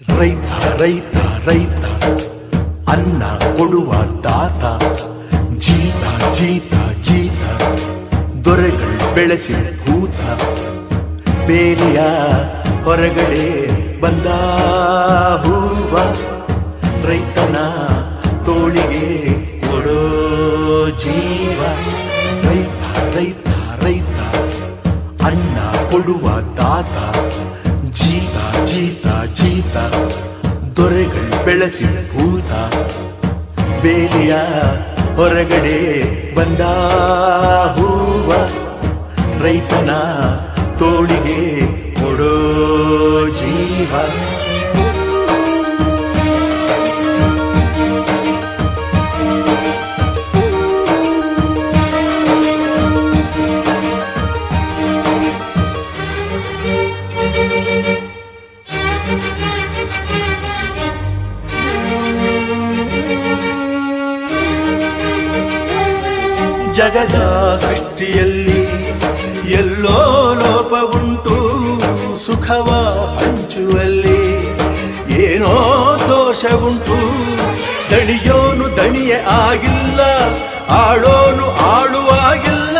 ரைத்தா ரைத்தா ரைத்தா அண்ணா கொடுவார் தாத்தா ஜீதா ஜீதா ಬೆಳೆಸಿ ಭೂತ ಬೇಲಿಯ ಹೊರಗಡೆ ಬಂದ ಹೂವ ರೈತನ ತೋಳಿಗೆ ಕೊಡೋ ಜೀವ. ರೈತ ರೈತ ರೈತ ಅಣ್ಣ ಕೊಡುವ ತಾತ ಜೀತ ಜೀತ ಜೀತ, ದೊರೆಗಳು ಬೆಳೆಸಿ ಭೂತ ಬೇಲಿಯ ಹೊರಗಡೆ ಬಂದ ಹೂವ ರೈತನ ತೋಳಿಗೆ ಕೊಡೋ ಜೀವ. ಜಗದ ಸೃಷ್ಟಿಯಲ್ಲಿ ಎಲ್ಲೋ ಲೋಪವುಂಟು ಸುಖವ ಹಂಚುವಲ್ಲಿ. ಏನೋ ದೋಷವುಂಟು ದಣಿಯೋನು ದಣಿಯೇ ಆಗಿಲ್ಲ ಆಳೋನು ಆಳುವಾಗಿಲ್ಲ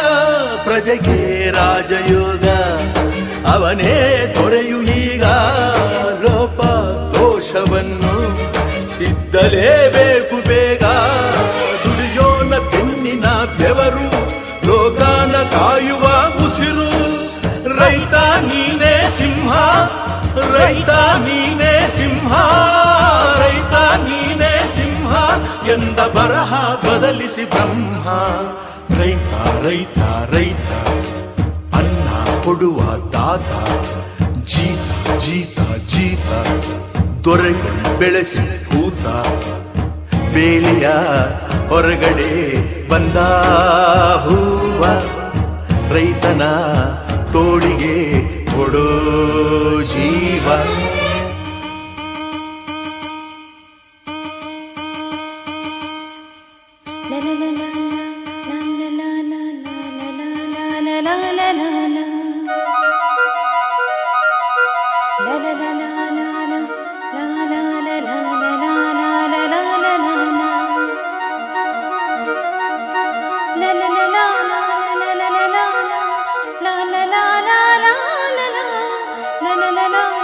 ಪ್ರಜೆಗೆ ರಾಜಯೋಗ, ಅವನೇ ತೊರೆಯು ಈಗ ಲೋಪ ದೋಷವನ್ನು ತಿದ್ದಲೇಬೇಕು ಬೆನ್ನಿನ ಬೆವರು ಲೋಕಾನ ಕಾಯುವ ಉಸಿರು. ರೈತ ನೀನೇ ಸಿಂಹ, ರೈತ ನೀನೇ ಸಿಂಹ, ರೈತ ನೀನೇ ಸಿಂಹ ಎಂದ ಬರಹ ಬದಲಿಸಿ ಬ್ರಹ್ಮ. ರೈತ ರೈತ ರೈತ, ಅನ್ನ ಕೊಡುವ ದಾತ. ಜೀತ ಜೀತ ಜೀತ, ದೊರೆಗಳು ಬೆಳೆಸಿ ಭೂತ. ಬೇಲಿಯ ಹೊರಗಡೆ ಬಂದ ಹೂವ ರೈತನ ತೋಳಿಗೆ ಕೊಡೋ ಜೀವ la la la la ラララ